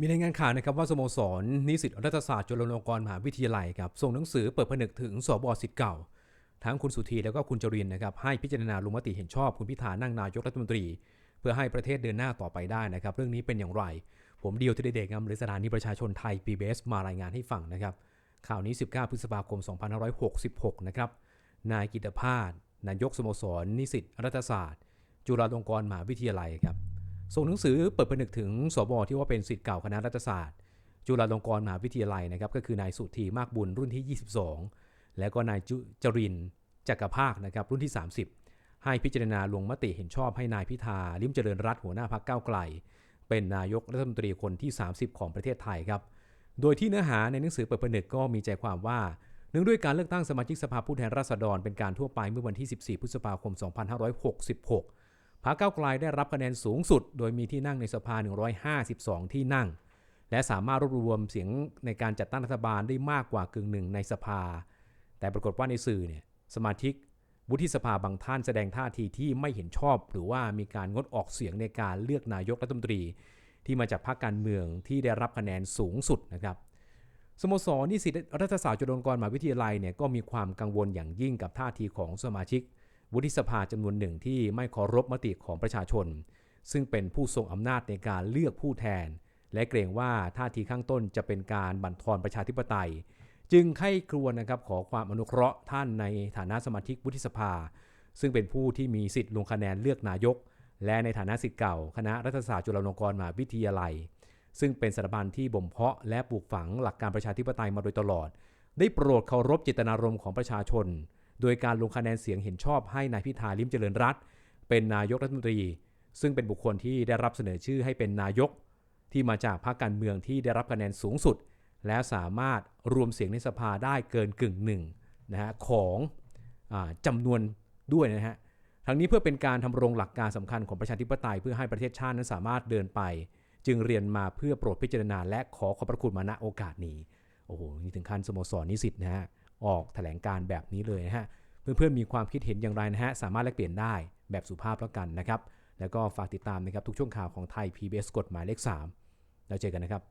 มีรายงานข่าวนะครับว่าสโมสรนิสิตรัฐศาสตร์จุฬาลงกรณ์มหาวิทยาลัยครับส่งหนังสือเปิดผนึกถึงสบสิทธิ์เก่า ทั้งคุณสุธีแล้วก็คุณจรินนะครับให้พิจารณาลงมติเห็นชอบคุณพิธานั่งนายกรัฐมนตรี เพื่อให้ประเทศเดินหน้าต่อไปได้นะครับเรื่องนี้เป็นอย่างไร ผมเดียวทีเด็กครับหรือสถานีประชาชนไทย PBS มารายงานให้ฟังนะครับข่าวนี้ 19 พฤษภาคม 2566 นะครับนายกิตภาสนายกสโมสรนิสิตรัฐศาสตร์ จุฬาลงกรณ์มหาวิทยาลัยครับ ส่งหนังสือเปิดผนึกถึงสบที่ว่าเป็นสิทธิ์เก่าคณะรัฐศาสตร์ จุฬาลงกรณ์มหาวิทยาลัยนะครับก็คือนายสุธีมากบุญรุ่นที่ 22 แล้วก็นายจุจรินจักรภาคนะครับรุ่นที่ 30 ให้พิจารณาลงมติเห็นชอบให้นายพิธาลิมเจริญรัตหัวหน้าพักเก้าวไกล เป็นนายกรัฐมนตรีคนที่ 30 ของประเทศไทยครับโดยที่เนื้อหาในหนังสือเปิดผนึกก็มีใจความว่าเนื่องด้วยการเลือกตั้งสมาชิกสภาผู้แทนราษฎรเป็นการทั่วไปเมื่อวันที่ 14 พฤษภาคม 2566 พรรคก้าวไกลได้รับคะแนนสูงสุด โดยมีที่นั่งในสภา 152 ที่นั่ง และสามารถรวบรวมเสียงในการจัดตั้งรัฐบาลได้มากกว่ากึ่งหนึ่งในสภา แต่ปรากฏว่าในสื่อเนี่ยสมาชิกวุฒิสภาบางท่านแสดงท่าทีที่ไม่เห็นชอบ หรือว่ามีการงดออกเสียงในการเลือกนายกรัฐมนตรี ที่มาจากพรรคการเมืองที่ได้รับคะแนนสูงสุดนะครับสโมสรนิสิตรัฐศาสตร์จุฬาลงกรณ์มหาวิทยาลัยเนี่ยก็มีความกังวลอย่างยิ่งกับท่าทีของสมาชิก วุฒิสภาจำนวนหนึ่งที่ไม่เคารพมติของประชาชน ซึ่งเป็นผู้ทรงอำนาจในการเลือกผู้แทน และเกรงว่าท่าทีข้างต้นจะเป็นการบั่นทอนประชาธิปไตย จึงไข้ครวญนะครับขอความอนุเคราะห์ท่านในฐานะสมาชิกวุฒิสภา ซึ่งเป็นผู้ที่มีสิทธิ์ลงคะแนนเลือกนายก และในฐานะสิทธิ์เก่า คณะรัฐศาสตร์จุฬาลงกรณ์มหาวิทยาลัย ซึ่งเป็นสถาบันที่บ่มเพาะและปลูกฝังหลักการประชาธิปไตยมาโดยตลอด ได้โปรดเคารพเจตนารมณ์ของประชาชน โดยการลงคะแนนเสียงเห็นชอบให้นายพิธาลิมเจริญรัตเป็นนายกรัฐมนตรี ซึ่งเป็นบุคคลที่ได้รับเสนอชื่อให้เป็นนายก ที่มาจากพรรคการเมืองที่ได้รับคะแนนสูงสุด และสามารถรวมเสียงในสภาได้เกินกึ่งหนึ่งนะฮะของอจำนวนด้วยนะฮะทั้งนี้เพื่อเป็นการทำรงหลักการสำคัญของประชาธิปไตยเพื่อให้ประเทศชาตินั้นสามารถเดินไป จึงเรียนมาเพื่อโปรดพิจารณาและขอขอบพระคุณมาณโอกาสนี้โอ้โหนี่ถึงขั้นสโมสรนิสิตนะฮะ ออกแถลงการแบบนี้เลยนะฮะ เพื่อนๆมีความคิดเห็นอย่างไรนะฮะ สามารถแลกเปลี่ยนได้แบบสุภาพแล้วกันนะครับ แล้วก็ฝากติดตามนะครับทุกช่วงข่าวของไทย PBS กฎหมายเลข 3 แล้วเจอกันนะครับ